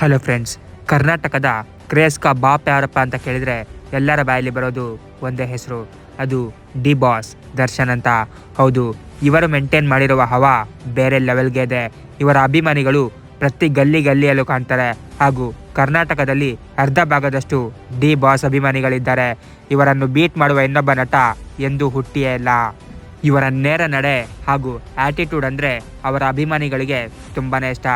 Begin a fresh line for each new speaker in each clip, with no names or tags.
Hello friends, ಕರ್ನಾಟಕದ ಕ್ರೇಸ್ಕ ಬಾಪ್ ಯಾರಪ್ಪ ಅಂತ ಕೇಳಿದರೆ ಎಲ್ಲರ ಬಾಯಲ್ಲಿ ಬರೋದು ಒಂದೇ ಹೆಸರು. ಅದು ಡಿ ಬಾಸ್ ದರ್ಶನ್ ಅಂತ. ಹೌದು, ಇವರು ಮೇಂಟೈನ್ ಮಾಡಿರುವ ಹವಾ ಬೇರೆ ಲೆವೆಲ್ಗೆ ಇದೆ. ಇವರ ಅಭಿಮಾನಿಗಳು ಪ್ರತಿ ಗಲ್ಲಿ ಗಲ್ಲಿಯಲ್ಲೂ ಕಾಣ್ತಾರೆ. ಹಾಗೂ ಕರ್ನಾಟಕದಲ್ಲಿ ಅರ್ಧ ಭಾಗದಷ್ಟು ಡಿ ಬಾಸ್ ಅಭಿಮಾನಿಗಳಿದ್ದಾರೆ. ಇವರನ್ನು ಬೀಟ್ ಮಾಡುವ ಇನ್ನೊಬ್ಬ ನಟ ಎಂದು ಹುಟ್ಟಿಯೇ ಇಲ್ಲ. ಇವರ ನೇರ ನಡೆ ಹಾಗೂ ಆಟಿಟ್ಯೂಡ್ ಅಂದರೆ ಅವರ ಅಭಿಮಾನಿಗಳಿಗೆ ತುಂಬಾ ಇಷ್ಟ.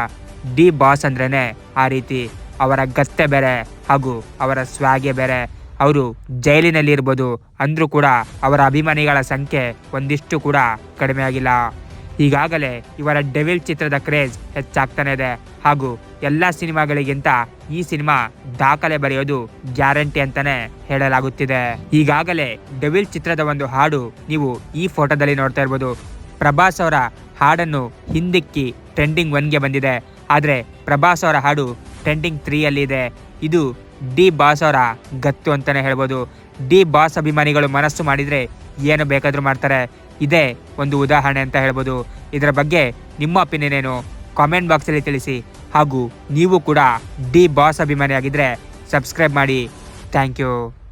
ಡಿ ಬಾಸ್ ಅಂದ್ರೇ ಆ ರೀತಿ. ಅವರ ಗತ್ತೆ ಬೇರೆ ಹಾಗೂ ಅವರ ಸ್ವಾಗೆ ಬೇರೆ. ಅವರು ಜೈಲಿನಲ್ಲಿ ಇರ್ಬೋದು ಅಂದರೂ ಕೂಡ ಅವರ ಅಭಿಮಾನಿಗಳ ಸಂಖ್ಯೆ ಒಂದಿಷ್ಟು ಕೂಡ ಕಡಿಮೆ ಆಗಿಲ್ಲ. ಈಗಾಗಲೇ ಇವರ ಡೆವಿಲ್ ಚಿತ್ರದ ಕ್ರೇಜ್ ಹೆಚ್ಚಾಗ್ತಾನೆ ಇದೆ ಹಾಗೂ ಎಲ್ಲ ಸಿನಿಮಾಗಳಿಗಿಂತ ಈ ಸಿನಿಮಾ ದಾಖಲೆ ಬರೆಯೋದು ಗ್ಯಾರಂಟಿ ಅಂತಾನೆ ಹೇಳಲಾಗುತ್ತಿದೆ. ಈಗಾಗಲೇ ಡೆವಿಲ್ ಚಿತ್ರದ ಒಂದು ಹಾಡು ನೀವು ಈ ಫೋಟೋದಲ್ಲಿ ನೋಡ್ತಾ ಇರ್ಬೋದು. ಪ್ರಭಾಸ್ ಅವರ ಹಾಡನ್ನು ಹಿಂದಿಕ್ಕಿ ಟ್ರೆಂಡಿಂಗ್ ಒನ್ಗೆ ಬಂದಿದೆ. ಆದರೆ ಪ್ರಭಾಸ್ ಅವರ ಹಾಡು ಟ್ರೆಂಡಿಂಗ್ ತ್ರೀಯಲ್ಲಿದೆ ಇದು. ಡಿ ಬಾಸ್ ಅವರ ಗತ್ತು ಅಂತಲೇ ಹೇಳ್ಬೋದು. ಡಿ ಬಾಸ್ ಅಭಿಮಾನಿಗಳು ಮನಸ್ಸು ಮಾಡಿದರೆ ಏನು ಬೇಕಾದರೂ ಮಾಡ್ತಾರೆ. ಇದೇ ಒಂದು ಉದಾಹರಣೆ ಅಂತ ಹೇಳ್ಬೋದು. ಇದರ ಬಗ್ಗೆ ನಿಮ್ಮ ಒಪಿನಿಯನ್ ಏನು? ಕಾಮೆಂಟ್ ಬಾಕ್ಸಲ್ಲಿ ತಿಳಿಸಿ. ಹಾಗೂ ನೀವು ಕೂಡ ಡಿ ಬಾಸ್ ಅಭಿಮಾನಿ ಆಗಿದ್ದರೆ ಸಬ್ಸ್ಕ್ರೈಬ್ ಮಾಡಿ. Thank you